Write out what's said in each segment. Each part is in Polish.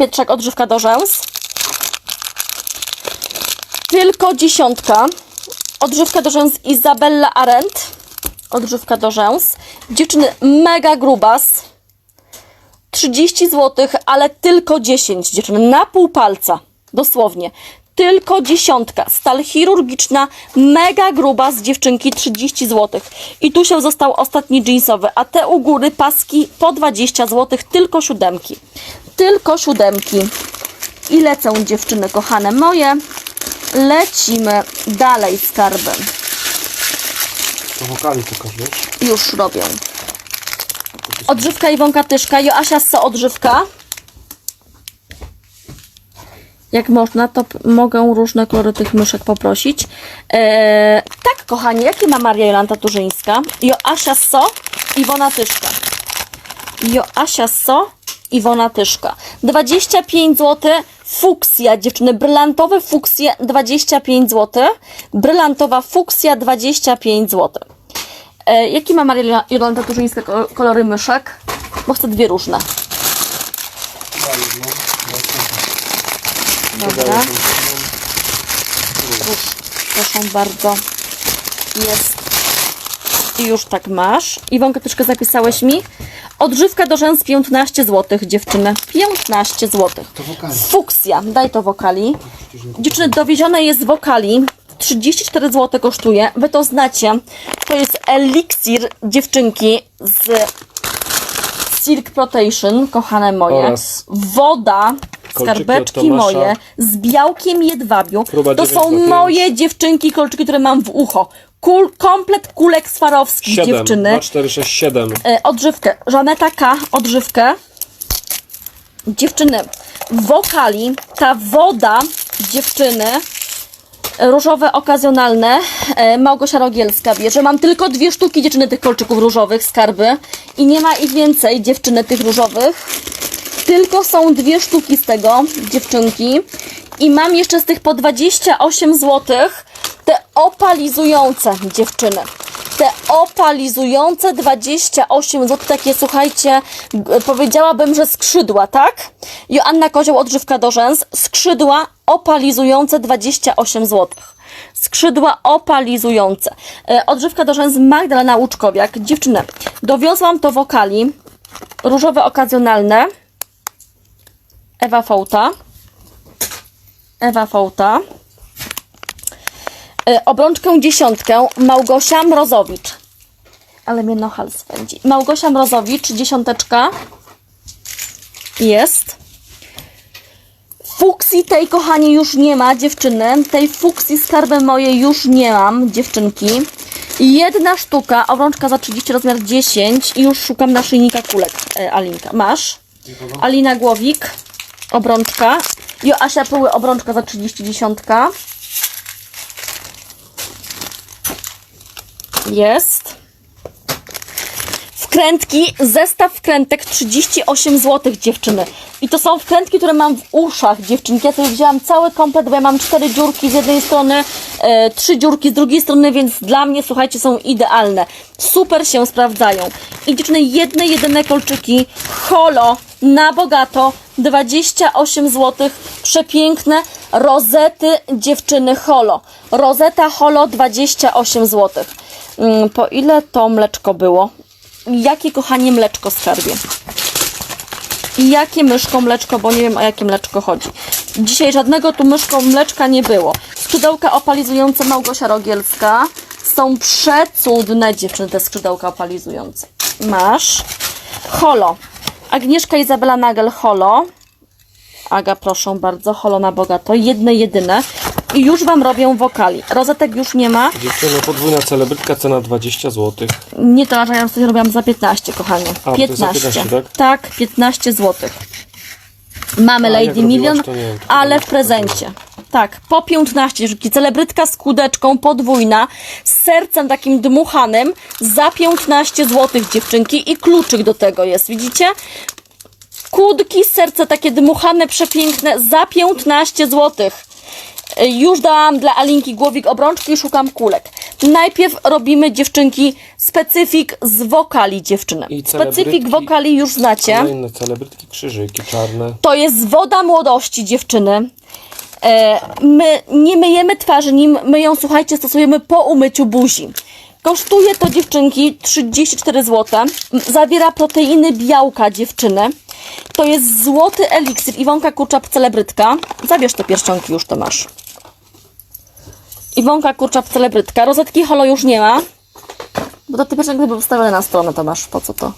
Pietrzak odżywka do rzęs. Tylko dziesiątka. Odżywka do rzęs Izabella Arendt. Odżywka do rzęs. Dziewczyny, mega grubas. 30 zł, ale tylko 10 dziewczyny, na pół palca, dosłownie. Tylko dziesiątka. Stal chirurgiczna, mega gruba z dziewczynki 30 zł. I tu się został ostatni jeansowy, a te u góry paski po 20 zł, tylko siódemki. Tylko siódemki. I lecą dziewczyny kochane moje. Lecimy dalej skarby. To wokali pokaż, wiesz? Już robię. Odżywka Iwonka Tyszka, Joasia Sso odżywka. Jak można, to mogę różne kolory tych myszek poprosić. Eee, tak, kochani, jakie ma Maria Jolanta Turzyńska? Joasia So, Iwona Tyszka. Joasia So, Iwona Tyszka. 25 zł. Fuksja, dziewczyny, brylantowe fuksje 25 zł. Brylantowa fuksja 25 zł. E, jaki ma Maria Jolanta Turzyńska ko- kolory myszek? Bo chcę dwie różne. Dobra. Już, proszę bardzo. Jest. I już tak masz. Iwonka, troszkę zapisałeś mi. Odżywka do rzęs 15 zł, dziewczyny. 15 zł. To wokali. Fuksja, daj to wokali. Dziewczyny, dowiezione jest wokali. 34 zł kosztuje. Wy to znacie. To jest eliksir dziewczynki z Silk Protection, kochane moje. Oraz Woda, kolczyki skarbeczki od Tomasza. moje z białkiem jedwabiu. Próba to 9 są na 5. moje dziewczynki, kolczyki, które mam w ucho. Kul, komplet kulek swarowskich 7, dziewczyny. 2, 4, 6, 7. E, odżywkę. Żaneta K. Odżywkę. Dziewczyny, wokali, ta woda dziewczyny, różowe okazjonalne, e, Małgosia Rogielska bierze. Mam tylko dwie sztuki dziewczyny tych kolczyków różowych, skarby. I nie ma ich więcej, dziewczyny tych różowych. Tylko są dwie sztuki z tego, dziewczynki. I mam jeszcze z tych po 28 zł te opalizujące dziewczyny. Te opalizujące 28 zł, takie słuchajcie, powiedziałabym, że skrzydła, tak? Joanna Kozioł, odżywka do rzęs, skrzydła opalizujące 28 zł. Skrzydła opalizujące. E, Odżywka do rzęs Magdalena Łuczkowiak. Dziewczyny, dowiozłam to wokali, różowe okazjonalne. Ewa Fołta. Ewa Fołta. E, obrączkę dziesiątkę Małgosia Mrozowicz. Ale mnie nohal spędzi. Małgosia Mrozowicz, dziesiąteczka. Jest. Fuksji tej, kochani, już nie ma, dziewczyny. Tej fuksji skarby moje już nie mam, dziewczynki. Jedna sztuka, obrączka za 30, rozmiar 10 i już szukam naszyjnika kulek, e, Alinka. Masz? Alina Głowik, obrączka. Joasia Pyły, obrączka za 30, dziesiątka. Jest. Wkrętki, zestaw wkrętek 38 zł dziewczyny. I to są wkrętki, które mam w uszach dziewczynki. Ja sobie wzięłam cały komplet, bo ja mam cztery dziurki z jednej strony, e, trzy dziurki z drugiej strony, więc dla mnie, słuchajcie, są idealne. Super się sprawdzają. I dziewczyny, jedne, jedyne kolczyki holo na bogato 28 zł. Przepiękne rozety dziewczyny holo. Rozeta holo 28 zł. Mm, Po ile to mleczko było? Jakie kochanie mleczko skarbie? I jakie myszko mleczko, bo nie wiem o jakie mleczko chodzi. Dzisiaj żadnego tu myszko mleczka nie było. Skrzydełka opalizujące Małgosia Rogielska. Są przecudne dziewczyny te skrzydełka opalizujące. Masz. Holo. Agnieszka Izabela Nagel Holo. Aga, proszę bardzo, holo na bogato. Jedne, jedyne. I już Wam robię wokali. Rozetek już nie ma. Dziewczyny, podwójna celebrytka, cena 20 zł. Nie to, że ja sobie robiłam za 15, kochanie. A, to jest za 15. 15, tak? 15 zł. Mamy A, Lady to to ale w prezencie. Tak, po 15 sztuki. Celebrytka z kudeczką podwójna, z sercem takim dmuchanym, za 15 zł dziewczynki i kluczyk do tego jest, widzicie? Kudki, serce takie dmuchane, przepiękne, za 15 zł. Y, Już dałam dla Alinki głowik obrączki i szukam kulek. Najpierw robimy dziewczynki specyfik z wokali dziewczyny. I Specyfik celebrytki. wokali już znacie. Kolejne celebrytki, krzyżyki czarne. To jest woda młodości dziewczyny. E, my nie myjemy twarzy nim, my ją, słuchajcie, stosujemy po umyciu buzi. Kosztuje to dziewczynki 34 zł. Zawiera proteiny białka dziewczyny. To jest złoty eliksir. Iwonka Kurczap, celebrytka. Zabierz te pierścionki, już to masz. Iwonka Kurczap, celebrytka. Rozetki holo już nie ma. Bo to te pierścionki były wstawione na stronę, to masz. Po co to?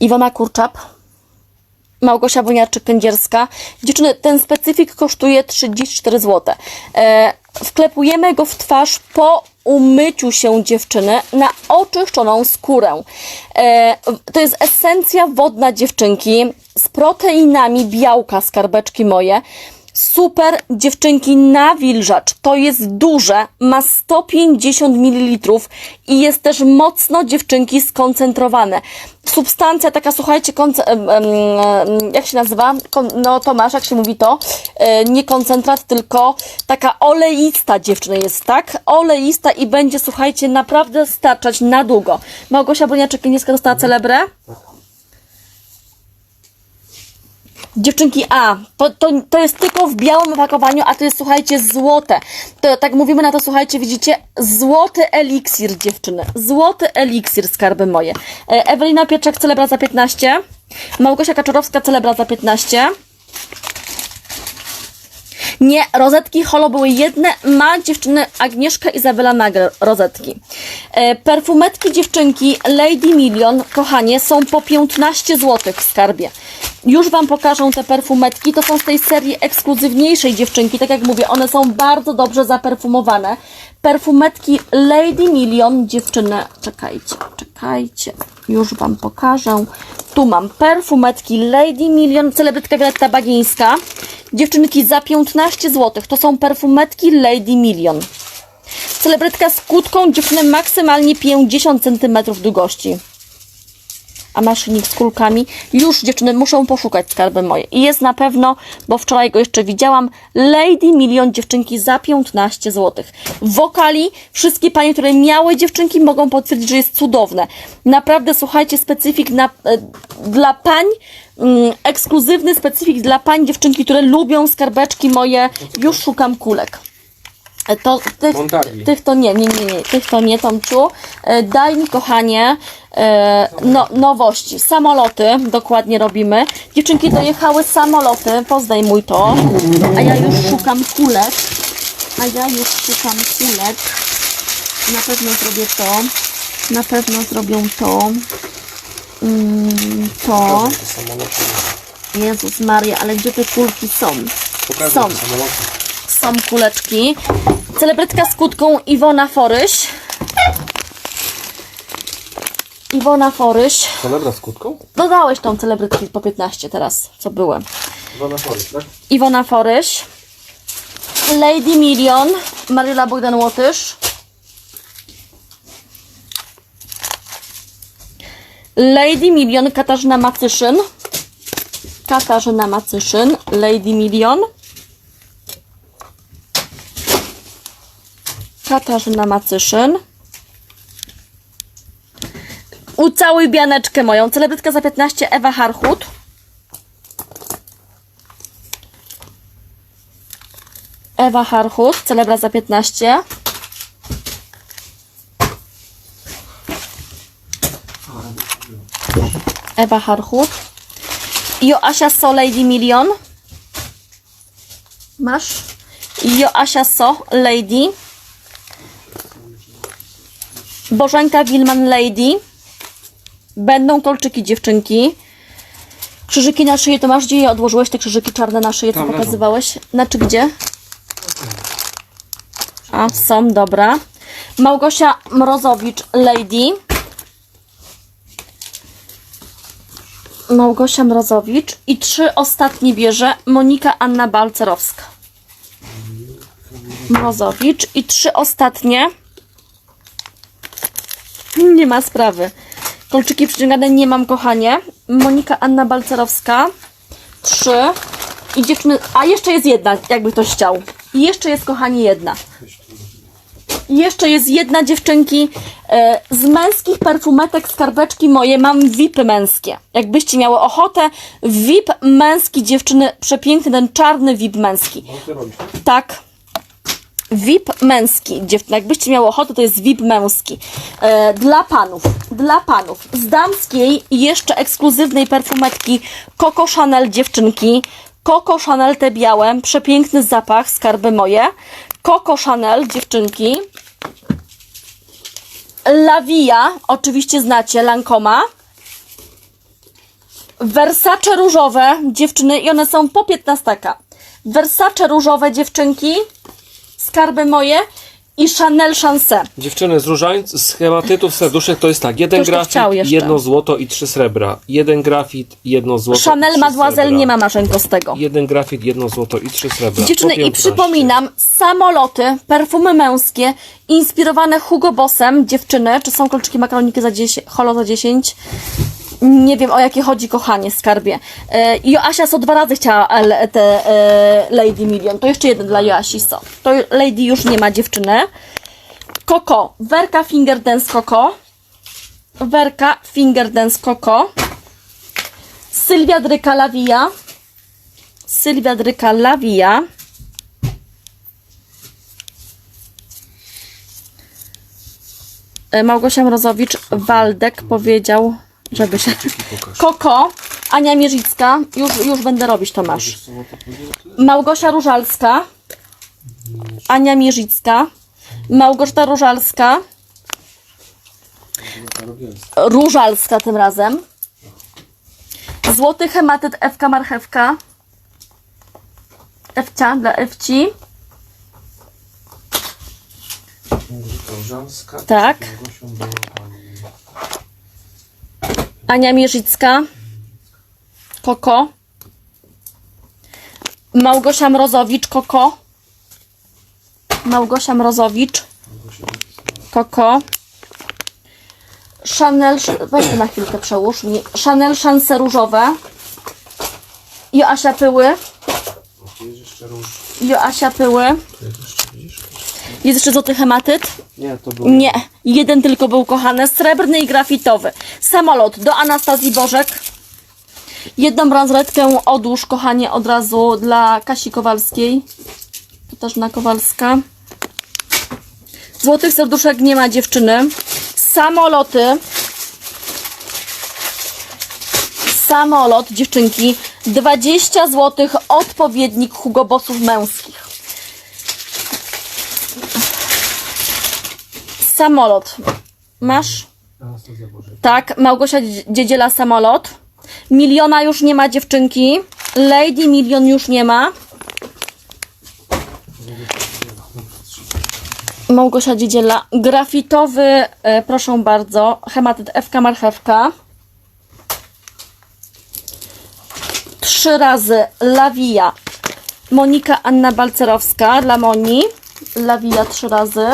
Iwona Kurczap, Małgosia Woniarczyk-Kędzierska. Dziewczyny, ten specyfik kosztuje 34 zł. E, wklepujemy go w twarz po umyciu się dziewczyny na oczyszczoną skórę. E, to jest esencja wodna dziewczynki z proteinami białka, skarbeczki moje. Super dziewczynki nawilżacz. To jest duże, ma 150 ml i jest też mocno dziewczynki skoncentrowane. Substancja taka, słuchajcie, jak się nazywa? No Tomasz, jak się mówi to? E, nie koncentrat, tylko taka oleista dziewczyna jest, tak? Oleista i będzie, słuchajcie, naprawdę starczać na długo. Małgosia Boniaczek-Kienieska dostała celebrę? Dziewczynki, a, to, to, to jest tylko w białym opakowaniu, a to jest, słuchajcie, złote. To tak mówimy na to, słuchajcie, widzicie? Złoty eliksir, dziewczyny. Złoty eliksir, skarby moje. E, Ewelina Pieczek, celebra za 15. Małgosia Kaczorowska, celebra za 15. Nie, rozetki holo były jedne, ma dziewczyny Agnieszka Izabela Nagle rozetki. E, perfumetki dziewczynki Lady Million, kochanie, są po 15 zł w skarbie. Już Wam pokażę te perfumetki, to są z tej serii ekskluzywniejszej dziewczynki, tak jak mówię, one są bardzo dobrze zaperfumowane. Perfumetki Lady Million, dziewczyny, czekajcie, czekajcie, już Wam pokażę. Tu mam perfumetki Lady Million, celebrytka Violetta Bagińska. Dziewczynki za 15 zł. To są perfumetki Lady Million. Celebrytka z kłódką, dziewczyny maksymalnie 50 cm długości. A maszynik z kulkami. Już dziewczyny muszą poszukać skarby moje. I jest na pewno, bo wczoraj go jeszcze widziałam, Lady Million dziewczynki za 15 zł. Wokali, wszystkie panie, które miały dziewczynki mogą potwierdzić, że jest cudowne. Naprawdę słuchajcie, specyfik na, e, dla pań, mm, ekskluzywny specyfik dla pań, dziewczynki, które lubią skarbeczki moje. Już szukam kulek. To, tych, Montagi. tych to nie, nie, nie, nie, tych to nie, Tomciu. E, Daj mi, kochanie, e, no, nowości. Samoloty dokładnie robimy. Dziewczynki dojechały samoloty, pozdejmuj to. A ja już szukam kulek. A ja już szukam kulek. Na pewno zrobię to. Na pewno zrobią to. Mm, to. Jezus Maria, ale gdzie te kulki są? Pokażę Są. samoloty. Są kuleczki. Celebrytka z kutką Iwona Foryś. Iwona Foryś. Celebra z kłódką? Dodałeś tą celebrytki po 15 teraz, co były. Iwona Forys, tak? Iwona Foryś. Lady Million. Maryla Bogdan-Łotysz. Lady Million. Katarzyna Macyszyn. Katarzyna Macyszyn. Lady Million. Katarzyna Macyszyn. Ucałuj bianeczkę moją. Celebrytka za 15 Ewa Harchut. Ewa Harchut, celebra za 15. Ewa Harchut. Joasia So Lady Million. Masz? Joasia So Lady. Bożenka Wilman Lady. Będą kolczyki dziewczynki. Krzyżyki na szyję, to masz gdzie je odłożyłeś te krzyżyki czarne na szyję, co Tam leżą. pokazywałeś? Znaczy gdzie? A, są, dobra. Małgosia Mrozowicz, Lady. Małgosia Mrozowicz. I trzy ostatnie bierze Monika Anna Balcerowska. Mrozowicz. I trzy ostatnie. Nie ma sprawy. Kolczyki przyciągane nie mam, kochanie. Monika Anna Balcerowska. trzy. I dziewczyny, a jeszcze jest jedna, jakby ktoś chciał. I jeszcze jest, kochani, jedna. Jeszcze jest jedna dziewczynki e, z męskich perfumetek, skarbeczki moje, mam VIPy męskie. Jakbyście miały ochotę, VIP męski dziewczyny, przepiękny ten czarny VIP męski. No tak? VIP męski, dziewczyny. Jakbyście miały ochotę, to jest VIP męski. E, dla panów. Dla panów. Z damskiej jeszcze ekskluzywnej perfumetki Coco Chanel dziewczynki. Coco Chanel te białe. Przepiękny zapach, skarby moje. Coco Chanel dziewczynki. La Via, oczywiście znacie, Lancoma. Versace różowe dziewczyny i one są po 15. Versace różowe dziewczynki, skarby moje i Chanel Chance. Dziewczyny z różańc, z hematytów serduszek to jest tak. Jeden Ktoś to grafit, chciał jeszcze. jedno złoto i trzy srebra. Jeden grafit, jedno złoto i Chanel trzy Mademoiselle srebra. nie ma Marzenko z tego. Jeden grafit, jedno złoto i trzy srebra. Dziewczyny, Po i 15. przypominam, samoloty, perfumy męskie, inspirowane Hugo Bossem, dziewczyny, czy są kolczyki makaroniki za 10, holo za 10? Nie wiem, o jakie chodzi, kochanie, skarbie. E, Joasia so dwa razy chciała e, te e, Lady Million. To jeszcze jeden dla Joasi so. To Lady już nie ma dziewczyny. Coco, Werka Fingerdance Coco. Werka Fingerdance Coco. Sylwia Dryka Lawija. Sylwia Dryka Lawija. E, Małgosia Mrozowicz, Waldek powiedział, żeby się... Koko, Ania Mierzycka, już, już będę robić, Tomasz. Małgosia Różalska, Ania Mierzycka, Małgorzata Różalska, Różalska tym razem, Złoty hematyt Ewka Marchewka, Ewcia dla Ewci, Różańska, Tak. Ania Mierzycka, Koko, Małgosia Mrozowicz, Koko, Małgosia Mrozowicz, Koko, Chanel, weź to na chwilkę przełóż mi, Chanel szanse różowe, Joasia Pyły. Joasia Pyły, Jest jeszcze, złoty hematyt, Nie, to był... Nie, jeden tylko był kochany, srebrny i grafitowy. Samolot do Anastazji Bożek. Jedną bransoletkę odłóż, kochanie, od razu dla Kasi Kowalskiej. Katarzyna Kowalska. Złotych serduszek nie ma dziewczyny. Samoloty. Samolot, dziewczynki. 20 złotych odpowiednik Hugo Bossów męskich. Samolot. Masz? Tak, Małgosia Dzie- Dziedziela samolot. Miliona już nie ma dziewczynki. Lady Milion już nie ma. Małgosia Dziedziela. Grafitowy, e, proszę bardzo, hematyt Ewka Marchewka. Trzy razy Lawija. Monika Anna Balcerowska dla Moni. Lawija trzy razy.